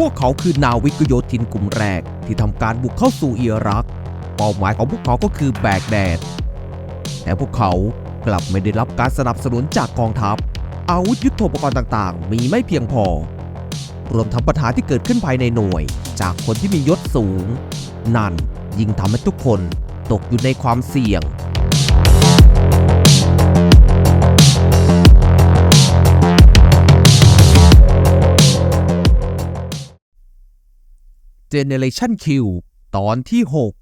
พวกเขาคือนาวิกโยธินกลุ่มแรกที่ทำการบุกเข้าสู่อิรัก เป้าหมายของพวกเขาก็คือแบกแดด แต่พวกเขากลับไม่ได้รับการสนับสนุนจากกองทัพ อาวุธยุทโธปกรณ์ต่างๆ มีไม่เพียงพอ รวมทั้งปัญหาที่เกิดขึ้นภายในหน่วย จากคนที่มียศสูง นั่นยิ่งทำให้ทุกคนตกอยู่ในความเสี่ยง Generation Q ตอนที่6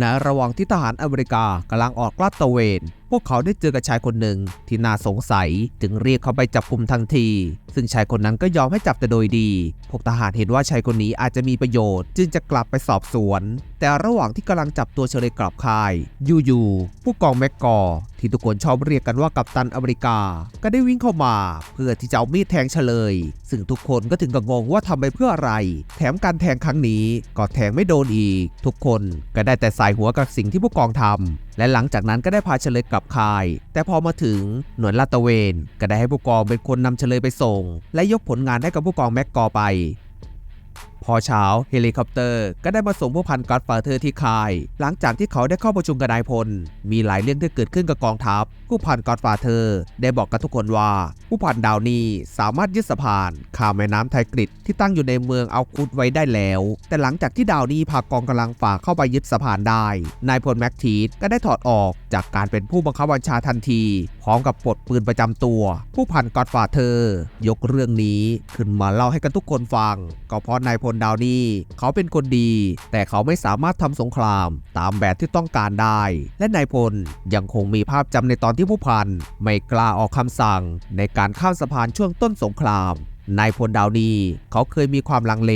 ในระหว่างที่ทหารอเมริกากำลังออกลาดตระเวน พวกเขาได้เจอกับชายคนหนึ่งที่น่าสงสัย จึงเรียกเขาไปจับกลุ่มทันที ซึ่งชายคนนั้นก็ยอมให้จับแต่โดยดี พวกทหารเห็นว่าชายคนนี้อาจจะมีประโยชน์ จึงจะกลับไปสอบสวน แต่ระหว่างที่กำลังจับตัวเชลยกลับค่าย อยู่ๆ ผู้กองแม็กกอที่ทุกคนชอบเรียกกันว่ากัปตันอเมริกา ก็ได้วิ่งเข้ามา เพื่อที่จะเอามีดแทงเฉลย ซึ่งทุกคนก็ถึงกับงงว่าทำไปเพื่ออะไร แถมการแทงครั้งนี้ก็แทงไม่โดนอีก ทุกคนก็ได้แต่สายหัวกับสิ่งที่ผู้กองทำและหลังจากนั้นก็ได้พาเฉลยกลับค่าย แต่พอมาถึงหน่วยลาดตะเวน ก็ได้ให้ผู้กองเป็นคนนำเฉลยไปส่ง และยกผลงานให้กับผู้กองแม็กกอร์ไป พอเช้าเฮลิคอปเตอร์ก็ได้มาส่งผู้พันกัดฟาเธอร์ที่ค่าย หลังจากที่เขาได้เข้าประชุมกับนายพล มีหลายเรื่องที่เกิดขึ้นกับกองทัพ ผู้พันกัดฟาเธอร์ได้บอกกับทุกคนว่า ผู้พันดาวนีสามารถยึดสะพานข้ามแม่น้ำไทกริดที่ตั้งอยู่ในเมืองเอาคุดไว้ได้แล้ว แต่หลังจากที่ดาวนีพากองกำลังฝ่าเข้าไปยึดสะพานได้ นายพลแม็กทีสก็ได้ถอดออกจากการเป็นผู้บังคับบัญชาทันที พร้อมกับปลดปืนประจำตัว ผู้พันกอดฟาเธอร์ยกเรื่องนี้ขึ้นมาเล่าให้กันทุกคนฟัง ก็เพราะนายพลดาวนี่เขาเป็นคนดี แต่เขาไม่สามารถทำสงครามตามแบบที่ต้องการได้ และนายพลยังคงมีภาพจำในตอนที่ผู้พันไม่กล้าออกคำสั่ง ในการข้ามสะพานช่วงต้นสงครามนายพลดาวนีเขาเคยมีความลังเล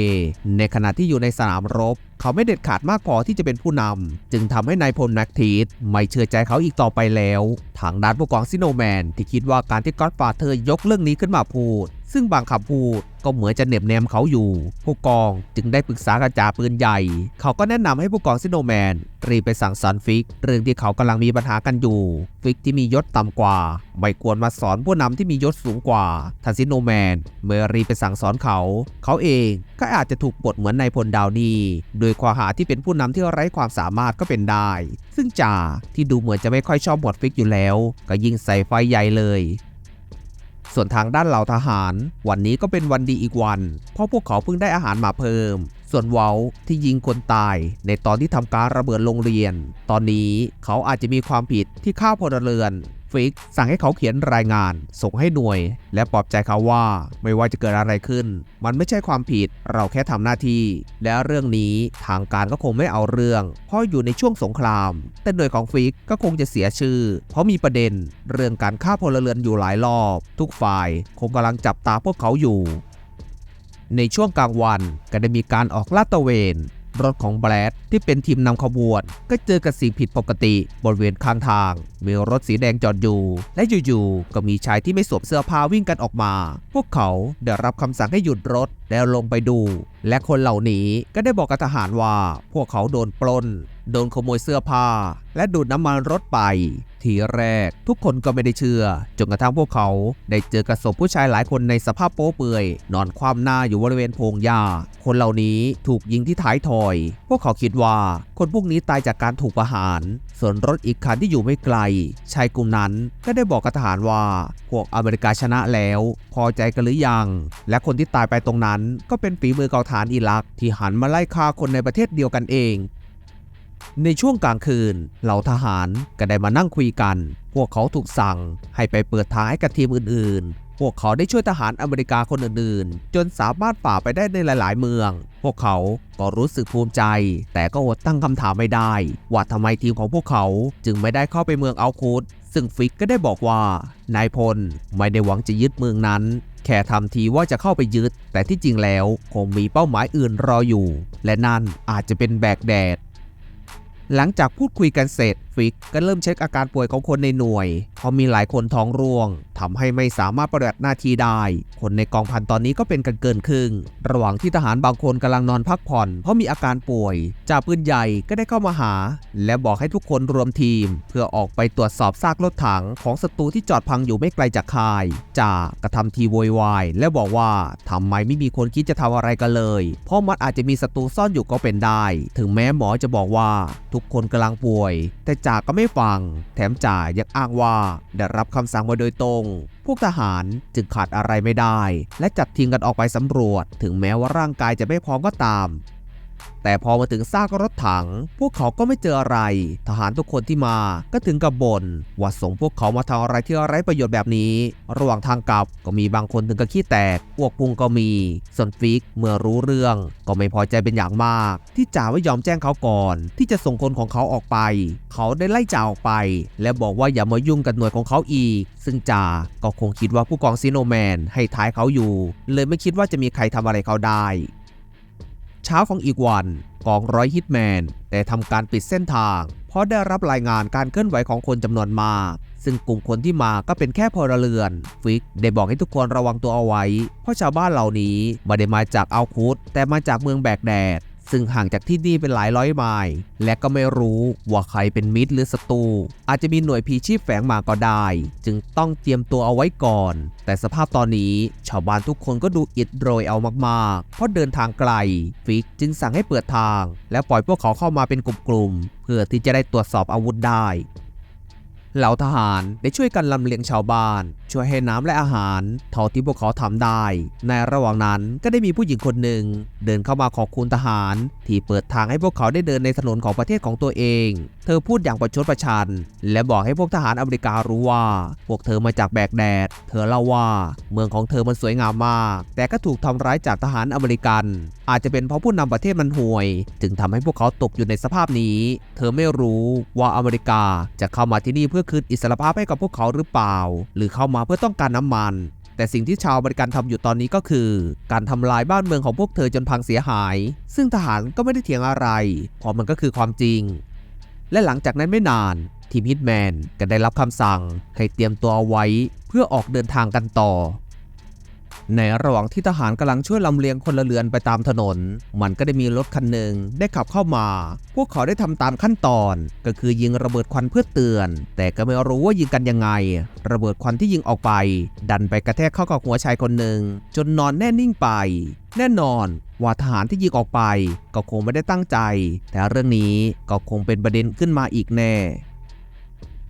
ในขณะที่อยู่ในสนามรบ เขาไม่เด็ดขาดมากพอที่จะเป็นผู้นำจึงทำให้นายพลแม็กทีสไม่เชื่อใจเขาอีกต่อไปแล้ว ทางด้านผู้กองซิโนแมนที่คิดว่าการที่ก็อดฟาเธอยกเรื่องนี้ขึ้นมาพูด ซึ่งบางคำพูดก็เหมือนจะเหน็บแนมเขาอยู่ ผู้กองจึงได้ปรึกษากับจ่าปืนใหญ่ เขาก็แนะนำให้ผู้กองซิโนแมน รีบไปสั่งสอนฟิก เรื่องที่เขากำลังมีปัญหากันอยู่ ฟิกที่มียศต่ำกว่า ไม่ควรมาสอนผู้นำที่มียศสูงกว่าทันซิโนแมน เมื่อรีบไปสั่งสอนเขา เขาเองก็อาจจะถูกปลดเหมือนนายพลดาวนีโดยข้อหาที่เป็นผู้นำที่ไร้ความสามารถก็เป็นได้ ซึ่งจ่าที่ดูเหมือนจะไม่ค่อยชอบหมวดฟิกอยู่แล้ว ก็ยิ่งใส่ไฟใหญ่เลย ส่วนทางด้านเหล่าทหาร วันนี้ก็เป็นวันดีอีกวัน เพราะพวกเขาเพิ่งได้อาหารมาเพิ่ม ส่วนเวลที่ยิงคนตาย ในตอนที่ทำการระเบิดโรงเรียน ตอนนี้เขาอาจจะมีความผิดที่ฆ่าพลเรือน ฟิกสั่งให้เขาเขียนรายงาน ส่งให้หน่วย และปลอบใจเขาว่า ไม่ว่าจะเกิดอะไรขึ้น มันไม่ใช่ความผิดเราแค่ทำหน้าที่ และเรื่องนี้ทางการก็คงไม่เอาเรื่อง เพราะอยู่ในช่วงสงคราม แต่หน่วยของฟิกก็คงจะเสียชื่อ เพราะมีประเด็นเรื่องการฆ่าพลเรือนอยู่หลายรอบ ทุกฝ่ายคงกำลังจับตาพวกเขาอยู่ ในช่วงกลางวันก็ได้มีการออกลาดตระเวน รถของแบรดที่เป็นทีมนำขบวน ก็เจอกับสิ่งผิดปกติบริเวณข้างทาง มีรถสีแดงจอดอยู่ และอยู่ๆ ก็มีชายที่ไม่สวมเสื้อผ้าวิ่งกันออกมา พวกเขาได้รับคำสั่งให้หยุดรถแล้วลงไปดู และคนเหล่านี้ก็ได้บอกกับทหารว่า พวกเขาโดนปล้น โดนขโมยเสื้อผ้า และดูดน้ำมันรถไป ทีแรกทุกคนก็ไม่ได้เชื่อ จนกระทั่งพวกเขาได้เจอกระสบผู้ชายหลายคนในสภาพโป๊เปื่อย นอนคว่ำหน้าอยู่บริเวณพงหญ้า คนเหล่านี้ถูกยิงที่ท้ายทอย พวกเขาคิดว่าคนพวกนี้ตายจากการถูกประหาร ส่วนรถอีกคันที่อยู่ไม่ไกล ชายกลุ่มนั้นก็ได้บอกกับทหารว่าพวกอเมริกาชนะแล้ว พอใจกันหรือยัง และคนที่ตายไปตรงนั้นก็เป็นฝีมือกองฐานอิรักที่หันมาไล่ฆ่าคนในประเทศเดียวกันเอง ในช่วงกลางคืน เหล่าทหารก็ได้มานั่งคุยกัน พวกเขาถูกสั่งให้ไปเปิดทางให้กับทีมอื่น ๆ พวกเขาได้ช่วยทหารอเมริกาคนอื่น ๆ จนสามารถฝ่าไปได้ในหลาย ๆ เมือง พวกเขาก็รู้สึกภูมิใจ แต่ก็อดตั้งคำถามไม่ได้ ว่าทำไมทีมของพวกเขาจึงไม่ได้เข้าไปเมืองอัลคูดซึ่งฟิกก็ได้บอกว่านายพลไม่ได้หวังจะยึดเมืองนั้น แค่ทำทีว่าจะเข้าไปยึด แต่ที่จริงแล้วคงมีเป้าหมายอื่นรออยู่ และนั่นอาจจะเป็นแบกแดด หลังจากพูดคุยกันเสร็จ ฟิกก็เริ่มเช็คอาการป่วยของคนในหน่วย เพราะมีหลายคนท้องร่วงทำให้ไม่สามารถปฏิบัติหน้าที่ได้ คนในกองพันตอนนี้ก็เป็นกันเกินครึ่ง ระหว่างที่ทหารบางคนกำลังนอนพักผ่อน เพราะมีอาการป่วย จ่าปืนใหญ่ก็ได้เข้ามาหา และบอกให้ทุกคนรวมทีม เพื่อออกไปตรวจสอบซากรถถังของศัตรูที่จอดพังอยู่ไม่ไกลจากค่าย จ่ากระทำทีโวยวายและบอกว่าทำไมไม่มีคนคิดจะทำอะไรกันเลย เพราะมันอาจจะมีศัตรูซ่อนอยู่ก็เป็นได้ ถึงแม้หมอจะบอกว่าทุกคนกำลังป่วย แต่จ่าก็ไม่ฟัง แถมจ่ายังอ้างว่าได้รับคำสั่งมาโดยตรง พวกทหารจึงขาดอะไรไม่ได้ และจัดทีมกันออกไปสำรวจ ถึงแม้ว่าร่างกายจะไม่พร้อมก็ตาม แต่พอมาถึงซากรถถัง พวกเขาก็ไม่เจออะไร ทหารทุกคนที่มาก็ถึงกับบ่นว่าส่งพวกเขามาทำอะไรที่ไร้ประโยชน์แบบนี้ ระหว่างทางกลับก็มีบางคนถึงกับขี้แตกอ้วกพุงก็มีส่วนฟิกเมื่อรู้เรื่อง ก็ไม่พอใจเป็นอย่างมาก ที่จ่าไม่ยอมแจ้งเขาก่อน ที่จะส่งคนของเขาออกไป เขาได้ไล่จ่าออกไป และบอกว่าอย่ามายุ่งกับหน่วยของเขาอีก ซึ่งจ่าก็คงคิดว่าผู้กองซีโนแมนให้ท้ายเขาอยู่ เลยไม่คิดว่าจะมีใครทำอะไรเขาได้ เช้าของอีกวันกองร้อยฮิตแมนได้ทำการปิดเส้นทาง เพราะได้รับรายงานการเคลื่อนไหวของคนจำนวนมาก ซึ่งกลุ่มคนที่มาก็เป็นแค่พลเรือน ฟิกได้บอกให้ทุกคนระวังตัวเอาไว้ เพราะชาวบ้านเหล่านี้ไม่ได้มาจากอัลคุดแต่มาจากเมืองแบกแดด ซึ่งห่างจากที่นี่เป็นหลายร้อยไมล์และก็ไม่รู้ว่าใครเป็นมิตรหรือศัตรูอาจจะมีหน่วยพีชีพแฝงมาก็ได้ จึงต้องเตรียมตัวเอาไว้ก่อน แต่สภาพตอนนี้ชาวบ้านทุกคนก็ดูอิดโรยเอามากๆ เพราะเดินทางไกล ฟิกจึงสั่งให้เปิดทาง และปล่อยพวกเขาเข้ามาเป็นกลุ่มๆเพื่อที่จะได้ตรวจสอบอาวุธได้เหล่าทหารได้ช่วยกันลำเลียงชาวบ้าน ช่วยให้น้ำและอาหารเท่าที่พวกเขาทำได้ ในระหว่างนั้นก็ได้มีผู้หญิงคนหนึ่ง เดินเข้ามาขอบคุณทหาร ที่เปิดทางให้พวกเขาได้เดินในถนนของประเทศของตัวเอง เธอพูดอย่างประชดประชัน และบอกให้พวกทหารอเมริการู้ว่า พวกเธอมาจากแบกแดด เธอเล่าว่า เมืองของเธอมันสวยงามมาก แต่ก็ถูกทำร้ายจากทหารอเมริกัน อาจจะเป็นเพราะผู้นำประเทศมันห่วย จึงทำให้พวกเขาตกอยู่ในสภาพนี้ เธอไม่รู้ว่าอเมริกาจะเข้ามาที่นี่เพื่อคืนอิสรภาพให้กับพวกเขาหรือเปล่า หรือเข้ามาเพื่อต้องการน้ำมันแต่สิ่งที่ชาวอเมริกันทำอยู่ตอนนี้ก็คือ การทำลายบ้านเมืองของพวกเธอจนพังเสียหาย ซึ่งทหารก็ไม่ได้เถียงอะไรเพราะมันก็คือความจริง และหลังจากนั้นไม่นาน ทีมฮิตแมนก็ได้รับคำสั่งให้เตรียมตัวเอาไว้เพื่อออกเดินทางกันต่อ ในระหว่างที่ทหารกำลังช่วยลำเลียงคนละเรือนไปตามถนน มันก็ได้มีรถคันหนึ่งได้ขับเข้ามา พวกเขาได้ทำตามขั้นตอน ก็คือยิงระเบิดควันเพื่อเตือน แต่ก็ไม่รู้ว่ายิงกันยังไง ระเบิดควันที่ยิงออกไป ดันไปกระแทกเข้ากับหัวชายคนหนึ่ง จนนอนแน่นิ่งไป แน่นอนว่าทหารที่ยิงออกไป ก็คงไม่ได้ตั้งใจ แต่เรื่องนี้ก็คงเป็นประเด็นขึ้นมาอีกแน่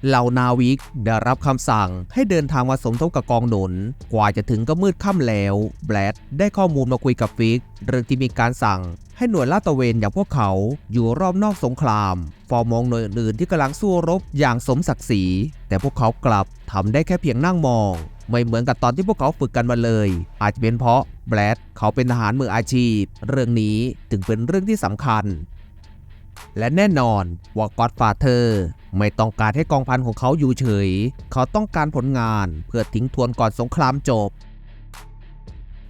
เหล่านาวิกได้รับคำสั่งให้เดินทางมาสมทบกับกองหนุน กว่าจะถึงก็มืดค่ำแล้ว แบลดได้ข้อมูลมาคุยกับฟิก เรื่องที่มีการสั่ง ให้หน่วยลาดตระเวนอย่างพวกเขาอยู่รอบนอกสงครามฟอมองหน่วยอื่นที่กำลังสู้รบอย่างสมศักดิ์ศรี แต่พวกเขากลับทำได้แค่เพียงนั่งมอง ไม่เหมือนกับตอนที่พวกเขาฝึกกันมาเลย อาจจะเป็นเพราะแบลดเขาเป็นทหารมืออาชีพ เรื่องนี้ถึงเป็นเรื่องที่สำคัญ และแน่นอนว่าก็อดฟาเธอร์ ไม่ต้องการให้กองพันของเขาอยู่เฉย เขาต้องการผลงานเพื่อทิ้งทวนก่อนสงครามจบ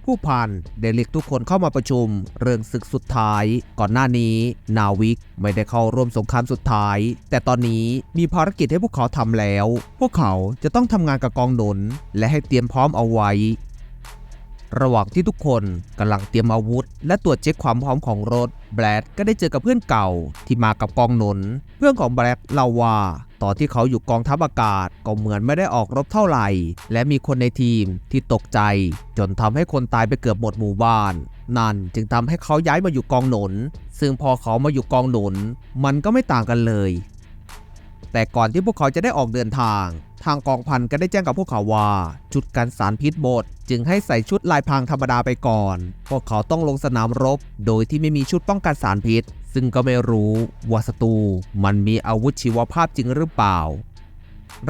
ผู้พันได้เรียกทุกคนเข้ามาประชุม เรื่องศึกสุดท้าย ก่อนหน้านี้ นาวิกไม่ได้เข้าร่วมสงครามสุดท้าย แต่ตอนนี้มีภารกิจให้พวกเขาทำแล้ว พวกเขาจะต้องทำงานกับกองหนุน และให้เตรียมพร้อมเอาไว้ ระหว่างที่ทุกคนกำลังเตรียมอาวุธ และตรวจเช็คความพร้อมของรถ แบรดก็ได้เจอกับเพื่อนเก่าที่มากับกองหนุน เพื่อนของแบรดเล่าว่าตอนที่เขาอยู่กองทัพอากาศก็เหมือนไม่ได้ออกรบเท่าไหร่ และมีคนในทีมที่ตกใจ จนทำให้คนตายไปเกือบหมดหมู่บ้าน นั่นจึงทำให้เขาย้ายมาอยู่กองหนุน ซึ่งพอเขามาอยู่กองหนุน มันก็ไม่ต่างกันเลย แต่ก่อนที่พวกเขาจะได้ออกเดินทาง ทางกองพันก็ได้แจ้งกับพวกเขาว่า ชุดกันสารพิษหมด จึงให้ใส่ชุดลายพรางธรรมดาไปก่อน พวกเขาต้องลงสนามรบ โดยที่ไม่มีชุดป้องกันสารพิษ ซึ่งก็ไม่รู้ว่าศัตรูมันมีอาวุธชีวภาพจริงหรือเปล่า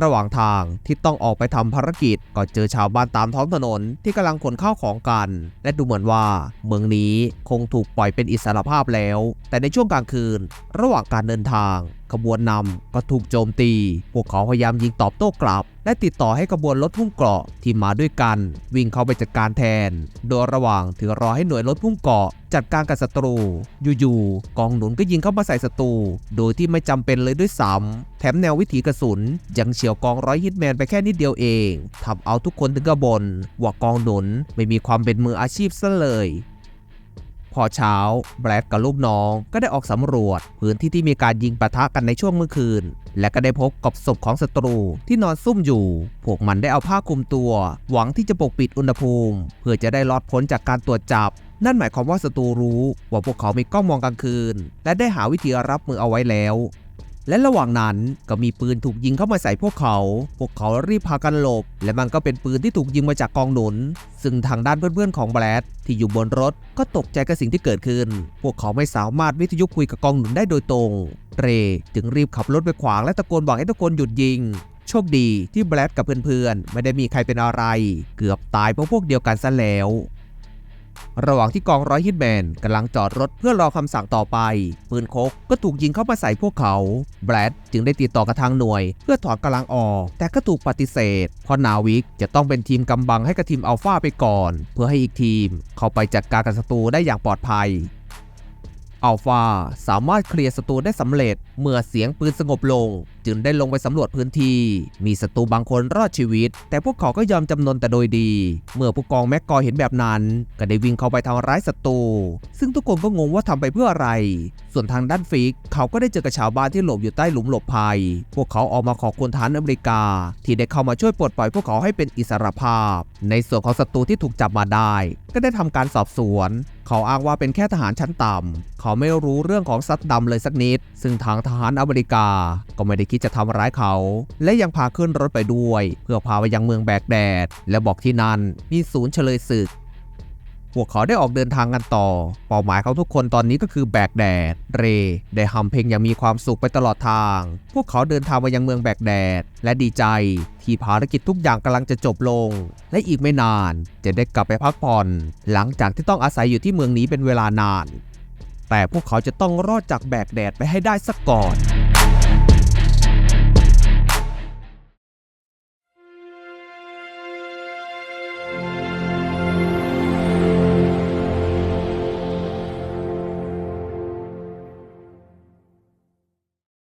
ระหว่างทางที่ต้องออกไปทำภารกิจก็เจอชาวบ้านตามท้องถนนที่กำลังขนข้าวของกัน และดูเหมือนว่า เมืองนี้คงถูกปล่อยเป็นอิสรภาพแล้ว แต่ในช่วงกลางคืน ระหว่างการเดินทาง ขบวนนำก็ถูกโจมตี พวกเขาพยายามยิงตอบโต้กลับ และติดต่อให้ขบวนรถพุ่งเกราะที่มาด้วยกัน วิ่งเข้าไปจัดการแทน โดยระหว่างที่รอให้หน่วยรถพุ่งเกราะ จัดการกับศัตรู อยู่ๆกองหนุนก็ยิงเข้ามาใส่ศัตรู โดยที่ไม่จำเป็นเลยด้วยซ้ำแถมแนววิถีกระสุนยังเฉียวกองร้อยฮิตแมนไปแค่นิดเดียวเองทำเอาทุกคนถึงกระบนว่ากองหนุนไม่มีความเป็นมืออาชีพซะเลย พอเช้าแบล็กกับลูกน้องก็ได้ออกสำรวจ พื้นที่ที่มีการยิงปะทะกันในช่วงเมื่อคืน และก็ได้พบกับศพของศัตรูที่นอนซุ่มอยู่ พวกมันได้เอาผ้าคลุมตัว หวังที่จะปกปิดอุณหภูมิ เพื่อจะได้รอดพ้นจากการตรวจจับ นั่นหมายความว่าศัตรูรู้ว่าพวกเขามีกล้องมองกลางคืน และได้หาวิธีรับมือเอาไว้แล้ว และระหว่างนั้นก็มีปืนถูกยิงเข้ามาใส่พวกเขา พวกเขารีบพากันหลบ และมันก็เป็นปืนที่ถูกยิงมาจากกองหนุน ซึ่งทางด้านเพื่อนๆของแบรดที่อยู่บนรถก็ตกใจกับสิ่งที่เกิดขึ้น พวกเขาไม่สามารถวิทยุคุยกับกองหนุนได้โดยตรง เรย์จึงรีบขับรถไปขวางและตะโกนบอกให้ทุกคนหยุดยิง โชคดีที่แบรดกับเพื่อนๆไม่ได้มีใครเป็นอะไร เกือบตายเพราะพวกเดียวกันซะแล้ว ระหว่างที่กองร้อยฮิตแมนกำลังจอดรถเพื่อรอคำสั่งต่อไป ปืนโคกก็ถูกยิงเข้ามาใส่พวกเขา แบรดจึงได้ติดต่อกับทางหน่วย เพื่อถอนกำลังออก แต่ก็ถูกปฏิเสธ เพราะนาวิกจะต้องเป็นทีมกำบังให้กับทีมอัลฟาไปก่อน เพื่อให้อีกทีม เข้าไปจัดการกับศัตรูได้อย่างปลอดภัยอัลฟาสามารถเคลียร์ศัตรูได้สำเร็จเมื่อเสียงปืนสงบลง จึงได้ลงไปสำรวจพื้นที่ มีศัตรูบางคนรอดชีวิต แต่พวกเขาก็ยอมจำนนแต่โดยดี เมื่อผู้กองแม็กกอร์เห็นแบบนั้น ก็ได้วิ่งเข้าไปทำร้ายศัตรู ซึ่งทุกคนก็งงว่าทำไปเพื่ออะไร ส่วนทางด้านฟิก เขาก็ได้เจอกับชาวบ้านที่หลบอยู่ใต้หลุมหลบภัย พวกเขาออกมาขอบคุณฐานอเมริกา ที่ได้เข้ามาช่วยปลดปล่อยพวกเขาให้เป็นอิสรภาพ ในส่วนของศัตรูที่ถูกจับมาได้ ก็ได้ทำการสอบสวน เขาอ้างว่าเป็นแค่ทหารชั้นต่ำเขาไม่รู้เรื่องของซัดดำเลยสักนิด ซึ่งทางทหารอเมริกา ก็ไม่ได้คิดจะทำร้ายเขา และยังพาขึ้นรถไปด้วย เพื่อพาไปยังเมืองแบกแดด และบอกที่นั่นมีศูนย์เฉลยศึกพวกเขาได้ออกเดินทางกันต่อ เป้าหมายของทุกคนตอนนี้ก็คือแบกแดด เร ได้ฮัมเพลงอย่างมีความสุขไปตลอดทาง พวกเขาเดินทางมายังเมืองแบกแดด และดีใจ ที่ภารกิจทุกอย่างกำลังจะจบลง และอีกไม่นาน จะได้กลับไปพักผ่อน หลังจากที่ต้องอาศัยอยู่ที่เมืองนี้เป็นเวลานาน แต่พวกเขาจะต้องรอดจากแบกแดดไปให้ได้สักก่อน